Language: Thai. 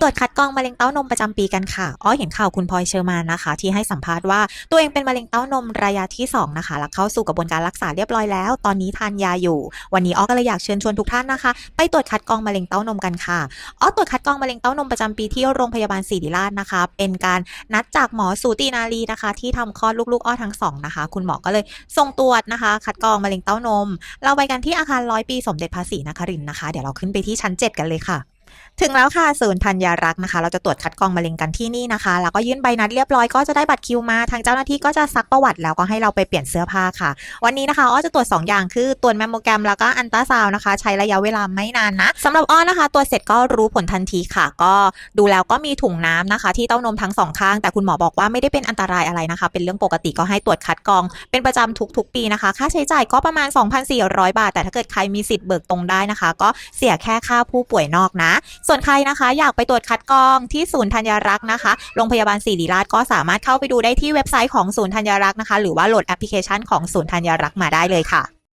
ตรวจคัดกรองมะเร็งเต้านมประจำปีกันค่ะอ้อเห็นข่าวคุณพลอยเชอร์มานนะคะ ที่ให้สัมภาษณ์ว่าตัวเองเป็นมะเร็งเต้านมระยะที่ 2 นะคะแล้วเข้าสู่กระบวนการรักษาเรียบร้อยแล้ว ตอนนี้ทานยาอยู่ วันนี้อ้อก็เลยอยากเชิญชวนทุกท่านนะคะ ไปตรวจคัดกรองมะเร็งเต้านมกันค่ะอ้อตรวจคัดกรองมะเร็งเต้านมประจำปีที่โรงพยาบาลศิริราชนะคะ เป็นการนัดจากหมอสูตินารีนะคะ ที่ทำคลอดลูกๆอ้อทั้งสองนะคะ คุณหมอก็เลยส่งตรวจนะคะ คัดกรองมะเร็งเต้านม เราไปกันที่อาคารร้อยปีสมเด็จพระศรีนครินทร์นะคะ เดี๋ยวเราขึ้นไปที่ชั้น 7 กันเลยค่ะ ถึงแล้วค่ะศูนย์ธัญรักษ์นะคะ เราจะตรวจคัดกรองมะเร็งกันที่นี่นะคะ แล้วก็ยื่นใบนัดเรียบร้อยก็จะได้บัตรคิวมา ทางเจ้าหน้าที่ก็จะซักประวัติแล้วก็ให้เราไปเปลี่ยนเสื้อผ้าค่ะ วันนี้นะคะอ้อจะตรวจ 2 อย่างคือตรวจแมมโมแกรมแล้วก็อันตราซาวนะคะ ใช้ระยะเวลาไม่นานนะสำหรับอ้อนะคะตรวจเสร็จก็รู้ผลทันทีค่ะ ก็ดูแล้วก็มีถุงน้ำนะคะ ที่เต้านมทั้งสองข้างแต่คุณหมอบอกว่าไม่ได้เป็นอันตรายอะไรนะคะ เป็นเรื่องปกติก็ให้ตรวจคัดกรอง เป็นประจำทุกๆ ปีนะคะ ค่าใช้จ่ายก็ประมาณ 2,400 บาท แต่ถ้าเกิดใครมีสิทธิ์เบิกตรงได้นะคะ ก็เสียแค่ค่าผู้ป่วยนอกนะส่วนใครนะคะ อยากไปตรวจคัดกรองที่ศูนย์ธัญรักษ์นะคะ โรงพยาบาลศิริราชก็สามารถเข้าไปดูได้ที่เว็บไซต์ของศูนย์ธัญรักษ์นะคะ หรือว่าโหลดแอปพลิเคชันของศูนย์ธัญรักษ์มาได้เลยค่ะ